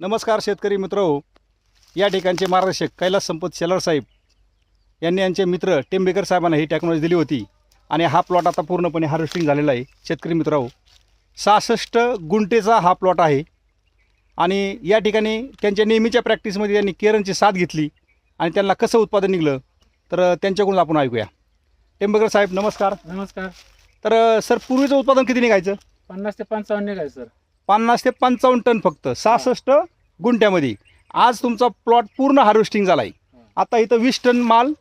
नमस्कार शेतकरी मित्र या ठिकाणचे मार्गदर्शक कैलास संपत शेलार साहेब यांनी यांचे मित्र टेंबेकर साहेबांना ही टेक्नॉलॉजी दिली होती आणि हा प्लॉट आता पूर्णपणे हार्वेस्टिंग झालेला आहे. शेतकरी मित्र सहासष्ट गुंठेचा हा प्लॉट आहे आणि या ठिकाणी त्यांच्या नेहमीच्या प्रॅक्टिसमध्ये त्यांनी केरनची साथ घेतली आणि त्यांना कसं उत्पादन निघलं तर त्यांच्याकडून आपण ऐकूया. टेंबेकर साहेब नमस्कार. नमस्कार. तर सर पूर्वीचं उत्पादन किती निघायचं? पन्नास ते पंचावन्न निघायचं सर. पन्नास ते पंचावन्न टन फक्त सहासष्ट गुंठ्यामध्ये. आज तुमचा प्लॉट पूर्ण हार्वेस्टिंग झाला आहे आता इथं वीस टन माल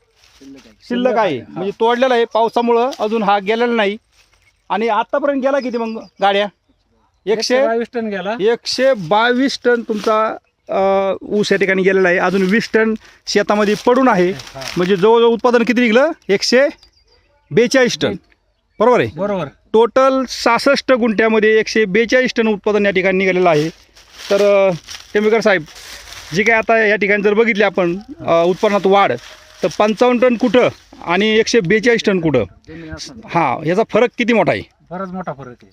शिल्लक आहे. म्हणजे तोडलेला आहे. पावसामुळं अजून हा गेलेला नाही. आणि आतापर्यंत गेला किती मग गाड्या? एकशे बावीस टन गेला. एकशे बावीस टन तुमचा ऊस या ठिकाणी गेलेला आहे. अजून वीस टन शेतामध्ये पडून आहे. म्हणजे जवळजवळ उत्पादन किती निघलं? एकशे बेचाळीस टन. बरोबर आहे? बरोबर. टोटल सहासष्ट गुंठ्यामध्ये एकशे बेचाळीस टन उत्पादन या ठिकाणी निघालेलं आहे. तर टेंबेकर साहेब जी काय आता या ठिकाणी जर बघितली आपण अ, उत्पन्नात वाढ तर पंचावन्न टन कुठं आणि एकशे बेचाळीस टन कुठं? हां याचा फरक किती मोठा आहे? बराच मोठा फरक आहे.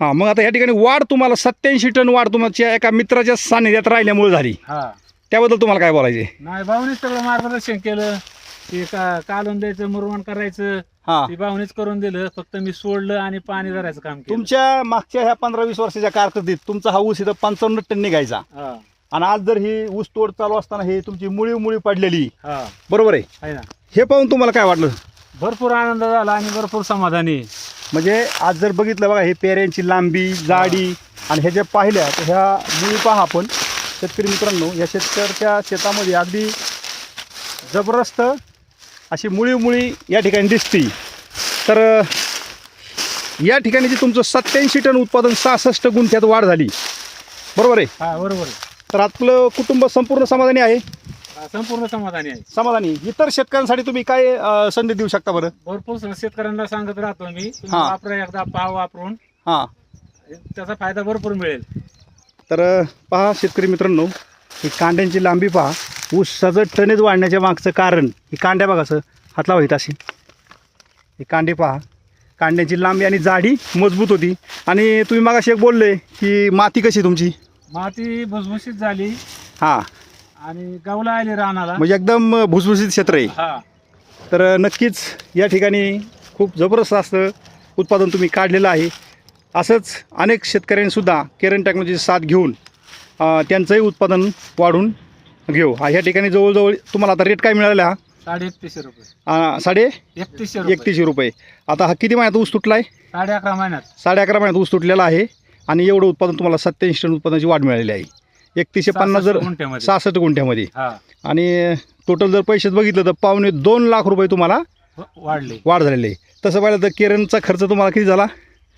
हां मग आता या ठिकाणी वाढ तुम्हाला सत्याऐंशी टन वाढ तुमच्या एका मित्राच्या सानिध्यात राहिल्यामुळे झाली. त्याबद्दल तुम्हाला काय बोलायचे नाही भाऊनीच सगळं मार्गदर्शन केलं. ते का कालून द्यायचं मुरवण करायचं हां. ते भाऊनीच करून दिलं. फक्त मी सोडलं आणि पाणी धरायचं काम केलं. तुमच्या मागच्या ह्या पंधरा वीस वर्षाच्या कारकिर्दीत तुमचा हा ऊस इथं पंचावन्न टन निघायचा. हा. आणि आज जर ही ऊस तोड चालू असताना ही तुमची मुळी मुळी पडलेली. हा. बरोबर आहे? आहे ना. हे पाहून तुम्हाला काय वाटलं? भरपूर आनंद झाला आणि भरपूर समाधानी. म्हणजे आज जर बघितलं बघा हे पेऱ्यांची लांबी जाडी आणि ह्या ज्या पाहिल्या तर ह्या मुळी पहा आपण. शेतकरी मित्रांनो या शेतकऱ्याच्या शेतामध्ये अगदी जबरदस्त अशी मुळी मुळी या ठिकाणी दिसती. तर या ठिकाणी जे तुमचं सत्याऐंशी टन उत्पादन सहासष्ट गुंठ्यात वाढ झाली. बरोबर आहे? हा बरोबर आहे. तर आपलं कुटुंब संपूर्ण समाधानी आहे? हा, संपूर्ण समाधानी आहे. समाधानी. इतर शेतकऱ्यांसाठी तुम्ही काय अ, संदेश देऊ शकता बरं? भरपूर शेतकऱ्यांना सांगत राहतो मी तुम्ही हा. वापरा एकदा पहा वापरून. हां. त्याचा फायदा भरपूर मिळेल. तर अ, पहा शेतकरी मित्रांनो ही कांड्यांची लांबी पहा. ऊसाचं टनेज वाढण्याच्या मागचं कारण ही कांड्या बघा असं हात लावा अशी. ही कांडे पहा. कांड्यांची लांबी आणि जाडी मजबूत होती. आणि तुम्ही मागाशी एक बोलले की माती कशी तुमची? माती भुसभुशीत झाली. हां. आणि गावला आली रानाला. म्हणजे एकदम भुसभुशीत क्षेत्र आहे. हा. तर नक्कीच या ठिकाणी खूप जबरदस्त असं उत्पादन तुम्ही काढलेलं आहे. असंच अनेक शेतकऱ्यांनीसुद्धा केरन टेक्नॉलॉजीची साथ घेऊन त्यांचंही उत्पादन वाढून घेऊ. हा ह्या ठिकाणी जवळजवळ तुम्हाला आता रेट काय मिळाला हा साडे एकतीसशे रुपये. अ, साडे एकतीसशे रुपये. एकतीसशे रुपये. आता हा किती महिन्यात ऊस तुटला आहे साडे अकरा महिन्यात. साडे अकरा महिन्यात ऊस तुटलेला आहे आणि एवढं उत्पादन तुम्हाला सत्याऐंशी टन उत्पादनाची वाढ मिळालेली आहे. एकतीसशे पन्नास जर 66 गुंठ्यामध्ये. सहासष्ट गुंठ्यामध्ये. हा. आणि टोटल जर पैसे बघितलं तर पावणे दोन लाख रुपये तुम्हाला वाढले. वाढ झालेली आहे. तसं पाहिलं तर केरनचा खर्च तुम्हाला किती झाला?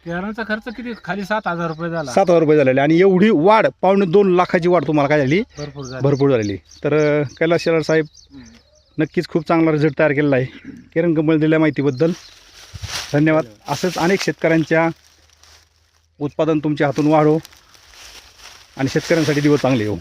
किराणाचा खर्च किती? खाली सात हजार रुपये झाला. सात हजार रुपये झालेले. आणि एवढी वाढ पावणे दोन लाखाची वाढ तुम्हाला काय झाली? भरपूर झाला. भरपूर झालेली. तर अं, कैलास शेलार साहेब नक्कीच खूप चांगला रिझल्ट तयार केलेला आहे. किरण कंपनी दिलेल्या माहितीबद्दल. धन्यवाद. असंच अनेक शेतकऱ्यांच्या उत्पादन तुमच्या हातून वाढो. आणि शेतकऱ्यांसाठी दिवस चांगले हो